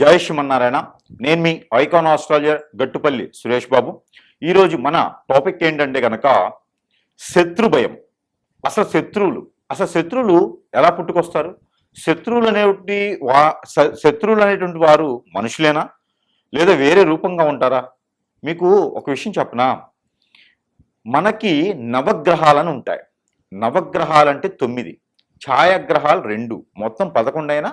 జై శ్రీమన్నారాయణ. నేను మీ ఐకాన్ ఆస్ట్రాలజర్ గట్టుపల్లి సురేష్ బాబు. ఈరోజు మన టాపిక్ ఏంటంటే కనుక శత్రు భయం. అసలు శత్రువులు అసలు శత్రువులు ఎలా పుట్టుకొస్తారు? శత్రువులు అనేటువంటి వా శత్రువులు అనేటువంటి వారు మనుషులేనా? లేదా వేరే రూపంగా ఉంటారా? మీకు ఒక విషయం చెప్పనా? మనకి నవగ్రహాలను ఉంటాయి. నవగ్రహాలు అంటే తొమ్మిది. ఛాయాగ్రహాలు రెండు. మొత్తం పదకొండైనా?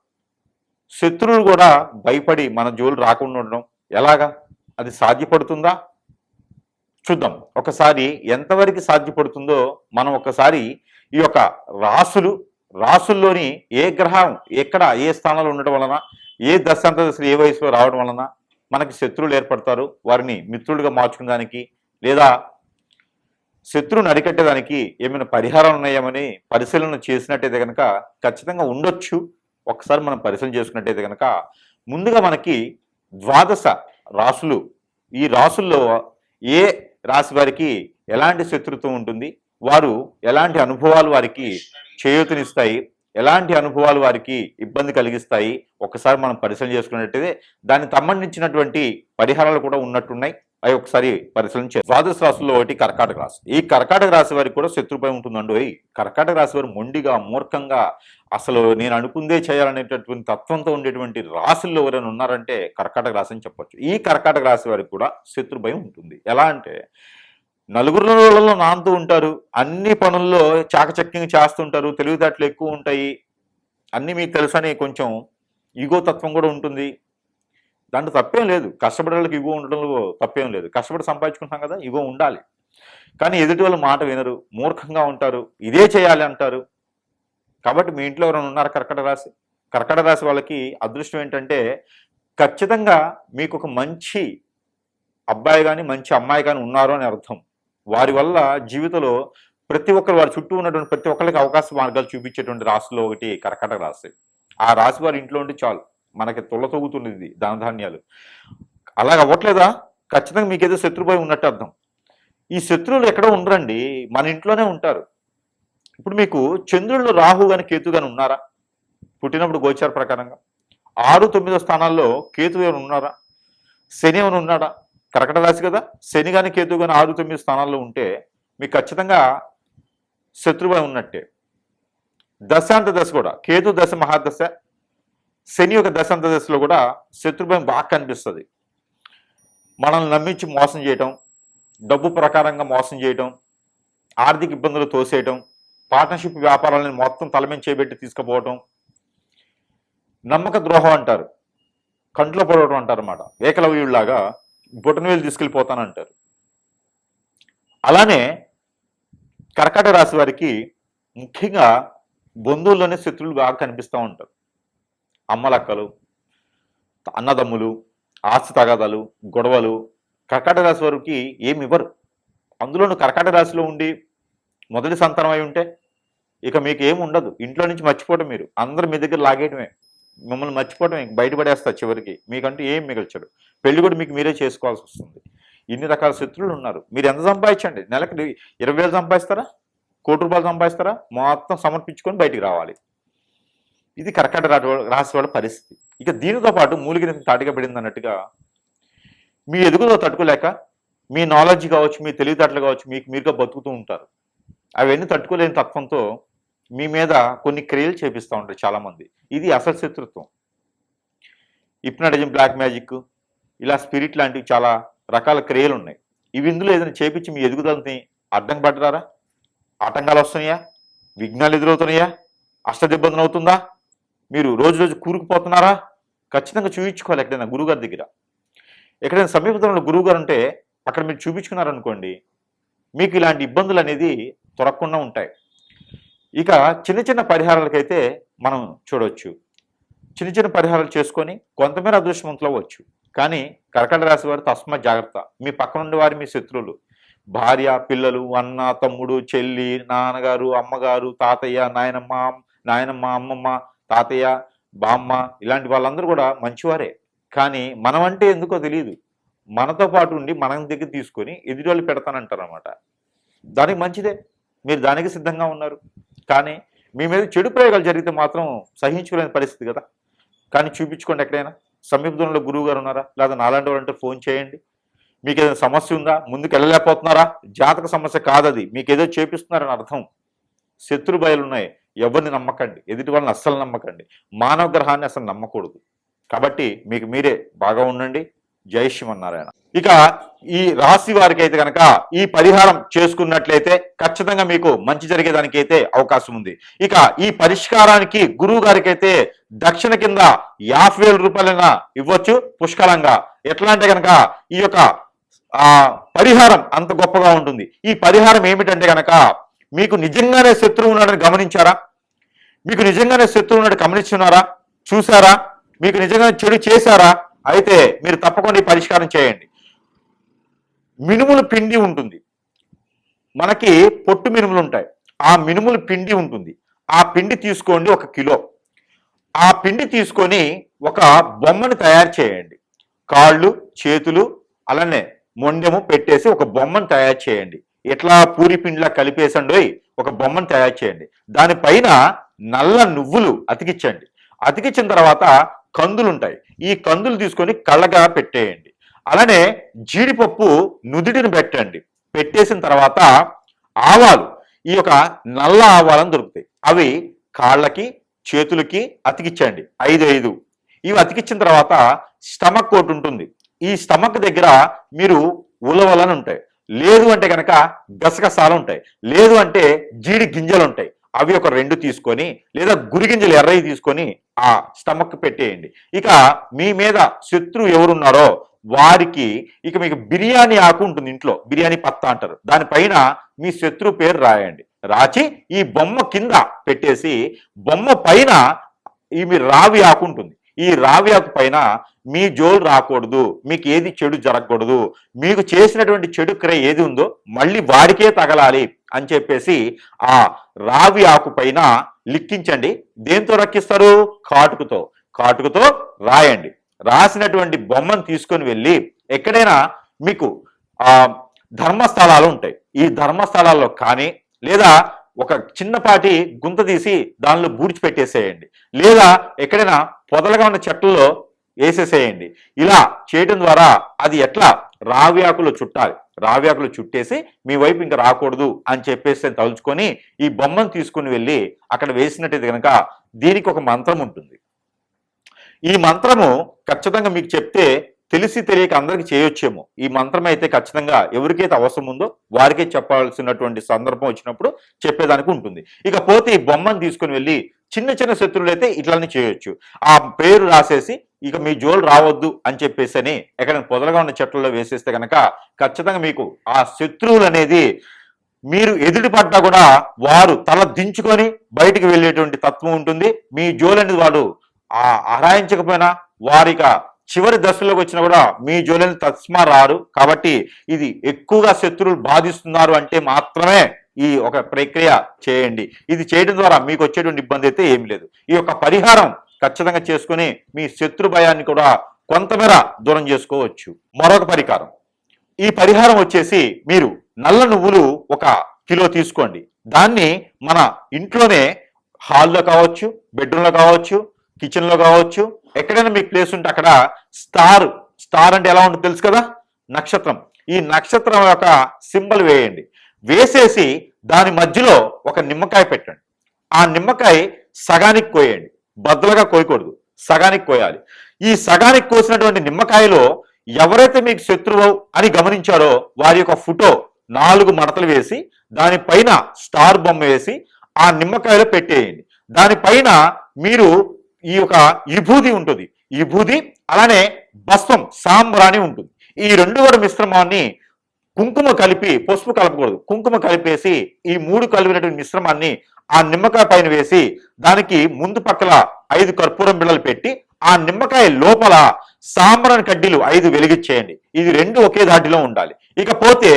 శత్రువులు కూడా భయపడి మన జోలు రాకుండా ఉండడం ఎలాగా? అది సాధ్యపడుతుందా? చూద్దాం. ఒకసారి ఎంతవరకు సాధ్యపడుతుందో మనం ఒకసారి ఈ యొక్క రాసులు రాసుల్లోని ఏ గ్రహం ఎక్కడ ఏ స్థానంలో ఉండడం వలన ఏ దశాంత దశలు ఏ వయసులో రావడం వలన మనకి శత్రువులు ఏర్పడతారు? వారిని మిత్రులుగా మార్చుకునేదానికి లేదా శత్రువుని అరికట్టేదానికి ఏమైనా పరిహారాలు ఉన్నాయేమని పరిశీలన చేసినట్టయితే కనుక ఖచ్చితంగా ఉండొచ్చు. ఒకసారి మనం పరిశీలన చేసుకున్నట్టయితే కనుక ముందుగా మనకి ద్వాదశ రాసులు. ఈ రాసుల్లో ఏ రాశి వారికి ఎలాంటి శత్రుత్వం ఉంటుంది? వారు ఎలాంటి అనుభవాలు వారికి చేయూతనిస్తాయి? ఎలాంటి అనుభవాలు వారికి ఇబ్బంది కలిగిస్తాయి? ఒకసారి మనం పరిశీలన చేసుకున్నట్టయితే దానికి సంబంధించినటువంటి పరిహారాలు కూడా ఉన్నట్టున్నాయి. అవి ఒకసారి పరిశీలించే ద్వాదశ రాశుల్లో ఒకటి కర్కాటక రాశి. ఈ కర్కాటక రాశి వారికి కూడా శత్రుపై ఉంటుందండి. ఓయ్. కర్కాటక రాశి వారు మొండిగా మూర్ఖంగా అసలు నేను అనుకుందే చేయాలనేటటువంటి తత్వంతో ఉండేటువంటి రాశుల్లో ఎవరైనా ఉన్నారంటే కర్కాటక రాశి అని చెప్పొచ్చు. ఈ కర్కాటక రాశి వారికి కూడా శత్రుభయం ఉంటుంది. ఎలా అంటే నలుగురులో నాంతూ ఉంటారు. అన్ని పనుల్లో చాకచక్యంగా చేస్తుంటారు. తెలివితేటలు ఎక్కువ ఉంటాయి. అన్నీ మీకు తెలుసని కొంచెం ఈగో తత్వం కూడా ఉంటుంది. దాంట్లో తప్పేం లేదు. కష్టపడే వాళ్ళకి ఇగో ఉండడంలో తప్పేం లేదు. కష్టపడి సంపాదించుకుంటాం కదా ఇగో ఉండాలి. కానీ ఎదుటి వాళ్ళ మాట వినరు మూర్ఖంగా ఉంటారు ఇదే చేయాలి అంటారు. కాబట్టి మీ ఇంట్లో ఎవరైనా ఉన్నారు కర్కట రాశి? కర్కట రాశి వాళ్ళకి అదృష్టం ఏంటంటే ఖచ్చితంగా మీకు ఒక మంచి అబ్బాయి కానీ మంచి అమ్మాయి కానీ ఉన్నారు అని అర్థం. వారి వల్ల జీవితంలో ప్రతి ఒక్కరు వారి చుట్టూ ఉన్నటువంటి ప్రతి ఒక్కరికి అవకాశ మార్గాలు చూపించేటువంటి రాశిలో ఒకటి కర్కటక రాశి. ఆ రాశి వారి ఇంట్లో ఉండి చాలు. మనకి తుల్ల తొగుతున్నది దాన ధాన్యాలు. అలాగ అవ్వట్లేదా? ఖచ్చితంగా మీకేదో శత్రుభయం ఉన్నట్టు అర్థం. ఈ శత్రువులు ఎక్కడో ఉండరండి మన ఇంట్లోనే ఉంటారు. ఇప్పుడు మీకు చంద్రుళ్ళు రాహు కానీ కేతు కానీ ఉన్నారా? పుట్టినప్పుడు గోచార ప్రకారంగా. ఆరు తొమ్మిదో స్థానాల్లో కేతు ఏమైనా ఉన్నారా? శని ఏమైనా ఉన్నాడా? కర్కట రాశి కదా. శని కానీ కేతు కానీ ఆరు తొమ్మిది స్థానాల్లో ఉంటే మీకు ఖచ్చితంగా శత్రుభయం ఉన్నట్టే. దశాంత దశ కూడా. కేతు దశ మహాదశ శని యొక్క దశాంత దశలో కూడా శత్రుభయం బాగా కనిపిస్తుంది. మనల్ని నమ్మించి మోసం చేయటం డబ్బు ప్రకారంగా మోసం చేయటం ఆర్థిక ఇబ్బందులు తోసేయటం పార్ట్నర్షిప్ వ్యాపారాలను మొత్తం తలమించి చేపెట్టి తీసుకుపోవటం నమ్మక ద్రోహం అంటారు. కంట్లో పడవటం అంటారు అంటారన్నమాట. ఏకలవ్యుడిలాగా బొటనవేలు తీసుకెళ్ళిపోతానంటారు. అలానే కర్కట రాశి వారికి ముఖ్యంగా బంధువుల్లోనే శత్రువులు బాగా కనిపిస్తూ ఉంటారు. అమ్మలక్కలు అన్నదమ్ములు ఆస్తి తగాదాలు గొడవలు కర్కాట రాశి వారికి ఏమి ఇవ్వరు. అందులోనూ కర్కాట రాశిలో ఉండి మొదటి సంతానం అయి ఉంటే ఇక మీకు ఏమి ఉండదు. ఇంట్లో నుంచి మర్చిపోవడం మీరు. అందరు మీ దగ్గర లాగేయడమే మిమ్మల్ని మర్చిపోవడమే బయటపడేస్తారు చివరికి. మీకంటూ ఏం మిగల్చడు. పెళ్ళి కూడా మీకు మీరే చేసుకోవాల్సి వస్తుంది. ఇన్ని రకాల శత్రువులు ఉన్నారు. మీరు ఎంత సంపాదించండి? నెలకి ఇరవై వేలు సంపాదిస్తారా? కోటి రూపాయలు సంపాదిస్తారా? మొత్తం సమర్పించుకొని బయటికి రావాలి. ఇది కర్కాట రా- రాశి వాళ్ళ పరిస్థితి. ఇక దీనితో పాటు మూలిగిన తాటిగా పడింది అన్నట్టుగా మీ ఎదుగుదల తట్టుకోలేక మీ నాలెడ్జ్ కావచ్చు మీ తెలివితేటలు కావచ్చు మీకు మీరుగా బతుకుతూ ఉంటారు. అవన్నీ తట్టుకోలేని తత్వంతో మీ మీద కొన్ని క్రియలు చేపిస్తూ ఉంటారు చాలామంది. ఇది అసలు శత్రుత్వం. ఇప్నటిజం బ్లాక్ మ్యాజిక్ ఇలా స్పిరిట్ లాంటివి చాలా రకాల క్రియలు ఉన్నాయి. ఇవి ఇందులో ఏదైనా చేపించి మీ ఎదుగుదలని అడ్డం పడ్డారా ఆటంకాలు వస్తున్నాయా? విఘ్నాలు ఎదురవుతున్నాయా? అష్టదిబ్బందన అవుతుందా? మీరు రోజు రోజు కూరుకుపోతున్నారా? ఖచ్చితంగా చూపించుకోవాలి ఎక్కడైనా గురువుగారి దగ్గర. ఎక్కడైనా సమీపంలో గురువు గారు ఉంటే అక్కడ మీరు చూపించుకున్నారనుకోండి మీకు ఇలాంటి ఇబ్బందులు అనేది తొరగకుండా ఉంటాయి. ఇక చిన్న చిన్న పరిహారాలకైతే మనం చూడవచ్చు. చిన్న చిన్న పరిహారాలు చేసుకొని కొంతమేర అదృష్టవంతులు అవ్వచ్చు. కానీ కర్కట రాశి వారు తస్మ జాగ్రత్త. మీ పక్కన ఉండే వారు మీ శత్రువులు. భార్య పిల్లలు అన్న తమ్ముడు చెల్లి నాన్నగారు అమ్మగారు తాతయ్య నాయనమ్మ నాయనమ్మ అమ్మమ్మ తాతయ్య బామ్మ ఇలాంటి వాళ్ళందరూ కూడా మంచివారే. కానీ మనం అంటే ఎందుకో తెలియదు మనతో పాటు ఉండి మన దగ్గర తీసుకొని ఎదుటి పెడతానంటారు అనమాట దానికి మంచిదే. మీరు దానికి సిద్ధంగా ఉన్నారు. కానీ మీ మీద చెడు ప్రయోగాలు జరిగితే మాత్రం సహించుకోలేని పరిస్థితి కదా. కానీ చూపించుకోండి ఎక్కడైనా. సమీపంలో గురువు గారు ఉన్నారా? లేదా నాలాంటి వాళ్ళంటే ఫోన్ చేయండి. మీకు ఏదైనా సమస్య ఉందా? ముందుకు వెళ్ళలేకపోతున్నారా? జాతక సమస్య కాదది. మీకు ఏదో చేపిస్తున్నారని అర్థం. శత్రు భయాలు ఉన్నాయి ఎవరిని నమ్మకండి? ఎదుటి వాళ్ళని అస్సలు నమ్మకండి. మానవ గ్రహాన్ని అసలు నమ్మకూడదు. కాబట్టి మీకు మీరే బాగా ఉండండి. జై శ్రీమన్నారాయణ. ఇక ఈ రాశి వారికి అయితే కనుక ఈ పరిహారం చేసుకున్నట్లయితే ఖచ్చితంగా మీకు మంచి జరిగేదానికి అయితే అవకాశం ఉంది. ఇక ఈ పరిష్కారానికి గురువు గారికి అయితే దక్షిణ కింద యాభై వేల రూపాయలైనా ఇవ్వచ్చు పుష్కలంగా. ఎట్లా అంటే కనుక ఈ యొక్క ఆ పరిహారం అంత గొప్పగా ఉంటుంది. ఈ పరిహారం ఏమిటంటే కనుక మీకు నిజంగానే శత్రువు ఉన్నాడని గమనించారా? మీకు నిజంగానే శత్రువు ఉన్నాడు గమనించున్నారా చూసారా మీకు నిజంగా చెడు చేశారా? అయితే మీరు తప్పకుండా పరిష్కారం చేయండి. మినుముల పిండి ఉంటుంది. మనకి పొట్టు మినుములు ఉంటాయి. ఆ మినుములు పిండి ఉంటుంది. ఆ పిండి తీసుకోండి ఒక కిలో. ఆ పిండి తీసుకొని ఒక బొమ్మను తయారు చేయండి. కాళ్ళు చేతులు అలానే మొండెము పెట్టేసి ఒక బొమ్మను తయారు చేయండి. ఎట్లా పూరి పిండిలా కలిపేసండి ఒక బొమ్మను తయారు చేయండి. దానిపైన నల్ల నువ్వులు అతికించండి. అతికించిన తర్వాత కందులు ఉంటాయి ఈ కందులు తీసుకొని కళ్ళగా పెట్టేయండి. అలానే జీడిపప్పు నుదుటిని పెట్టండి. పెట్టేసిన తర్వాత ఆవాలు ఈ యొక్క నల్ల ఆవాలను దొరుకుతాయి. అవి కాళ్ళకి చేతులకి అతికించండి. ఐదు ఐదు ఇవి అతికించిన తర్వాత స్టమక్ ఒకటి ఉంటుంది. ఈ స్టమక్ దగ్గర మీరు ఉలవలని ఉంటాయి. లేదు అంటే కనుక గసగసాలు ఉంటాయి. లేదు అంటే జీడి గింజలు ఉంటాయి. అవి ఒక రెండు తీసుకొని లేదా గురి గింజలు ఎర్రవి తీసుకొని ఆ స్టమక్ పెట్టేయండి. ఇక మీ మీద శత్రువు ఎవరున్నారో వారికి ఇక మీకు బిర్యానీ ఆకు ఉంటుంది ఇంట్లో. బిర్యానీ పత్తా అంటారు. దానిపైన మీ శత్రువు పేరు రాయండి. రాచి ఈ బొమ్మ కింద పెట్టేసి బొమ్మ పైన ఈ మీ రావి ఆకు ఉంటుంది. ఈ రావి ఆకు పైన మీ జోలు రాకూడదు మీకు ఏది చెడు జరగకూడదు మీకు చేసినటువంటి చెడు క్రియ ఏది ఉందో మళ్ళీ వాడికే తగలాలి అని చెప్పేసి ఆ రావి ఆకు పైన లిక్కించండి దేంతో రక్కిస్తారు కాటుకుతో. కాటుకుతో రాయండి. రాసినటువంటి బొమ్మను తీసుకొని వెళ్ళి ఎక్కడైనా మీకు ఆ ధర్మస్థలాలు ఉంటాయి. ఈ ధర్మస్థలాల్లో కానీ లేదా ఒక చిన్నపాటి గుంత తీసి దానిలో బూడ్చి పెట్టేసేయండి. లేదా ఎక్కడైనా పొదలుగా ఉన్న చెట్లలో వేసేసేయండి. ఇలా చేయడం ద్వారా అది ఎట్లా? రావి ఆకులు చుట్టాలి. రావి ఆకులు చుట్టేసి మీ వైపు ఇంకా రాకూడదు అని చెప్పేసి తలుచుకొని ఈ బొమ్మను తీసుకుని వెళ్ళి అక్కడ వేసినట్టయితే కనుక దీనికి ఒక మంత్రం ఉంటుంది. ఈ మంత్రము ఖచ్చితంగా మీకు చెప్తే తెలిసి తెలియక అందరికి చేయొచ్చేమో. ఈ మంత్రం అయితే ఖచ్చితంగా ఎవరికైతే అవసరం ఉందో వారికే చెప్పాల్సినటువంటి సందర్భం వచ్చినప్పుడు చెప్పేదానికి ఉంటుంది. ఇకపోతే ఈ బొమ్మను తీసుకుని వెళ్ళి చిన్న చిన్న శత్రువులు అయితే ఇట్లానే చేయొచ్చు. ఆ పేరు రాసేసి ఇక మీ జోలు రావద్దు అని చెప్పేసి అని ఎక్కడైనా పొదలుగా ఉన్న చెట్లలో వేసేస్తే కనుక ఖచ్చితంగా మీకు ఆ శత్రువులు అనేది మీరు ఎదుటిపడ్డా కూడా వారు తల దించుకొని బయటికి వెళ్ళేటువంటి తత్వం ఉంటుంది. మీ జోలు అనేది వాడు ఆ ఆరాయించకపోయినా వారిక చివరి దశలోకి వచ్చినా కూడా మీ జోలని తస్మా రారు. కాబట్టి ఇది ఎక్కువగా శత్రువులు బాధిస్తున్నారు అంటే మాత్రమే ఈ ఒక ప్రక్రియ చేయండి. ఇది చేయడం ద్వారా మీకు వచ్చేటువంటి ఇబ్బంది అయితే ఏం లేదు. ఈ యొక్క పరిహారం ఖచ్చితంగా చేసుకుని మీ శత్రు భయాన్ని కూడా కొంతమేర దూరం చేసుకోవచ్చు. మరొక పరిహారం ఈ పరిహారం వచ్చేసి మీరు నల్ల నువ్వులు ఒక కిలో తీసుకోండి. దాన్ని మన ఇంట్లోనే హాల్లో కావచ్చు బెడ్రూమ్లో కావచ్చు కిచెన్లో కావచ్చు ఎక్కడైనా మీకు ప్లేస్ ఉంటే అక్కడ స్టార్ స్టార్ అంటే ఎలా ఉంటుందో తెలుసు కదా? నక్షత్రం. ఈ నక్షత్రం యొక్క సింబల్ వేయండి. వేసేసి దాని మధ్యలో ఒక నిమ్మకాయ పెట్టండి. ఆ నిమ్మకాయ సగానికి కోయండి. బద్దలుగా కోయకూడదు. సగానికి కోయాలి. ఈ సగానికి కోసినటువంటి నిమ్మకాయలో ఎవరైతే మీకు శత్రువు అని గమనించారో వారి యొక్క ఫోటో నాలుగు మడతలు వేసి దానిపైన స్టార్ బొమ్మ వేసి ఆ నిమ్మకాయలో పెట్టేయండి. దానిపైన మీరు ఈ యొక్క విభూది ఉంటుంది. విభూది అలానే భస్వం సాంబ్రాణి ఉంటుంది. ఈ రెండు కూడా మిశ్రమాన్ని కుంకుమ కలిపి పసుపు కలపకూడదు. కుంకుమ కలిపేసి ఈ మూడు కలిపినటువంటి మిశ్రమాన్ని ఆ నిమ్మకాయ పైన వేసి దానికి ముందు పక్కల ఐదు కర్పూరం బిళ్ళలు పెట్టి ఆ నిమ్మకాయ లోపల సాంబ్రాన్ కడ్డీలు ఐదు వెలిగించేయండి ఇది రెండు ఒకే దాటిలో ఉండాలి. ఇకపోతే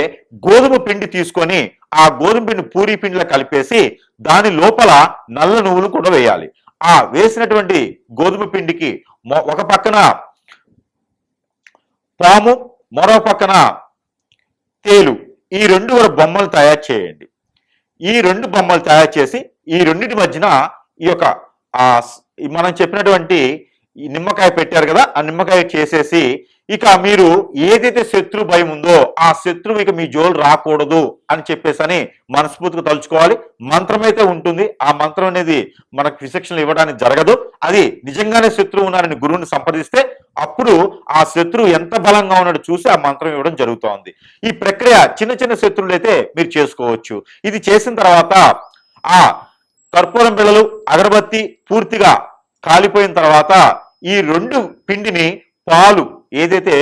గోధుమ పిండి తీసుకొని ఆ గోధుమ పిండి పూరి పిండిలో కలిపేసి దాని లోపల నల్ల నువ్వులు కూడా వేయాలి. ఆ వేసినటువంటి గోధుమ పిండికి ఒక పక్కన పాము మరో పక్కన తేలు. ఈ రెండు బొమ్మలు తయారు చేయండి. ఈ రెండు బొమ్మలు తయారు చేసి ఈ రెండింటి మధ్యన ఈ యొక్క మనం చెప్పినటువంటి నిమ్మకాయ పెట్టారు కదా ఆ నిమ్మకాయ చేసేసి ఇక మీరు ఏదైతే శత్రు భయం ఉందో ఆ శత్రువు ఇక మీ జోలు రాకూడదు అని చెప్పేసి అని మనస్ఫూర్తిగా తలుచుకోవాలి. మంత్రం అయితే ఉంటుంది. ఆ మంత్రం అనేది మనకు విశిక్షణలు ఇవ్వడానికి జరగదు. అది నిజంగానే శత్రువు ఉన్నారని గురువుని సంప్రదిస్తే అప్పుడు ఆ శత్రువు ఎంత బలంగా ఉన్నాడో చూసి ఆ మంత్రం ఇవ్వడం జరుగుతోంది. ఈ ప్రక్రియ చిన్న చిన్న శత్రువులు అయితే మీరు చేసుకోవచ్చు. ఇది చేసిన తర్వాత ఆ కర్పూరం పిల్లలు అగరబత్తి పూర్తిగా కాలిపోయిన తర్వాత ఈ రెండు పిండిని పాలు ఏదైతే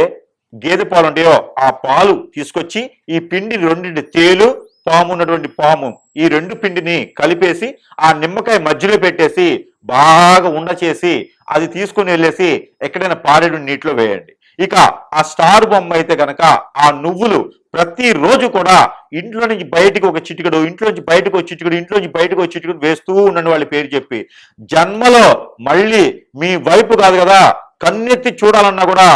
గేదె పాలు ఉంటాయో ఆ పాలు తీసుకొచ్చి ఈ పిండి రెండింటి తేలు పాము ఉన్నటువంటి పాము ఈ రెండు పిండిని కలిపేసి ఆ నిమ్మకాయ మధ్యలో పెట్టేసి బాగా ఉండ చేసి అది తీసుకుని వెళ్ళేసి ఎక్కడైనా పారేడు నీటిలో వేయండి. ఇక ఆ స్టార్ బొమ్మ అయితే గనక ఆ నువ్వులు ప్రతిరోజు కూడా ఇంట్లో నుంచి బయటకు ఒక చిటికడు ఇంట్లో నుంచి బయటకు ఒక చిటికడు ఇంట్లో నుంచి బయటకు ఒక చిటికడు వేస్తూ ఉండండి వాళ్ళ పేరు చెప్పి. జన్మలో మళ్ళీ మీ వైపు కాదు కదా కన్నెత్తి చూడాలన్నా కూడా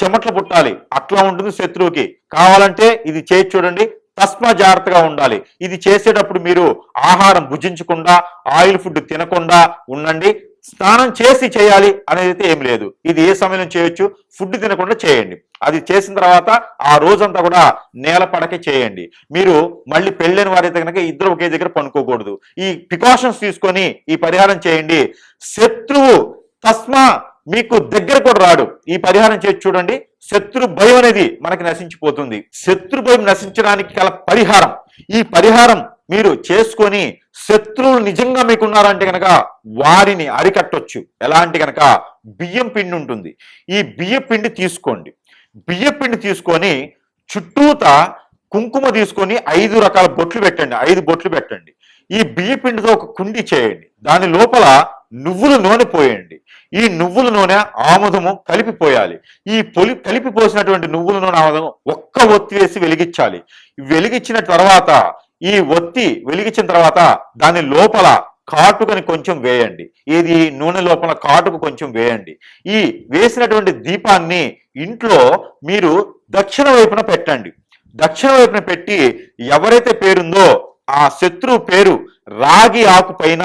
చెమట్లు పుట్టాలి. అట్లా ఉంటుంది శత్రువుకి. కావాలంటే ఇది చేసి చూడండి. తస్మా జాగ్రత్తగా ఉండాలి. ఇది చేసేటప్పుడు మీరు ఆహారం భుజించకుండా ఆయిల్ ఫుడ్ తినకుండా ఉండండి. స్నానం చేసి చేయాలి అనేది అయితే ఏం లేదు. ఇది ఏ సమయంలో చేయొచ్చు? ఫుడ్ తినకుండా చేయండి. అది చేసిన తర్వాత ఆ రోజంతా కూడా నేల పడకే చేయండి. మీరు మళ్ళీ పెళ్ళైన వారైతే కనుక ఇద్దరు ఒకే దగ్గర పనుకోకూడదు. ఈ ప్రికాషన్స్ తీసుకొని ఈ పరిహారం చేయండి. శత్రువు తస్మా మీకు దగ్గర కూడా రాడు. ఈ పరిహారం చేసి చూడండి. శత్రు భయం అనేది మనకి నశించిపోతుంది. శత్రు భయం నశించడానికి గల పరిహారం. ఈ పరిహారం మీరు చేసుకొని శత్రువులు నిజంగా మీకు ఉన్నారంటే కనుక వారిని అరికట్టొచ్చు. ఎలాంటి కనుక బియ్యం పిండి ఉంటుంది. ఈ బియ్య పిండి తీసుకోండి. బియ్య పిండి తీసుకొని చుట్టూత కుంకుమ తీసుకొని ఐదు రకాల బొట్లు పెట్టండి. ఐదు బొట్లు పెట్టండి. ఈ బియ్య పిండితో ఒక కుండి చేయండి. దాని లోపల నువ్వుల నూనె పోయండి. ఈ నువ్వుల నూనె ఆముదము కలిపి పోయాలి ఈ పొలి కలిపి పోసినటువంటి నువ్వుల నూనె ఆముదము ఒక్క ఒత్తి వేసి వెలిగించాలి. వెలిగించిన తర్వాత ఈ ఒత్తి వెలిగించిన తర్వాత దాని లోపల కాటుకని కొంచెం వేయండి. ఏది? నూనె లోపల కాటుకు కొంచెం వేయండి. ఈ వేసినటువంటి దీపాన్ని ఇంట్లో మీరు దక్షిణ వైపున పెట్టండి. దక్షిణ వైపున పెట్టి ఎవరైతే పేరుందో ఆ శత్రువు పేరు రాగి ఆకు పైన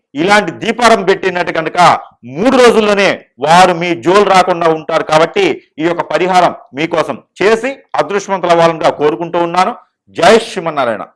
ఇలాంటి దీపారం పెట్టినట్టు కనుక మూడు రోజుల్లోనే వారు మీ జోలు రాకుండా ఉంటారు కాబట్టి ఈ యొక్క పరిహారం మీకోసం చేసి అదృష్టవంతులు అవ్వాలని కోరుకుంటూ ఉన్నాను. జై శ్రీమన్నారాయణ.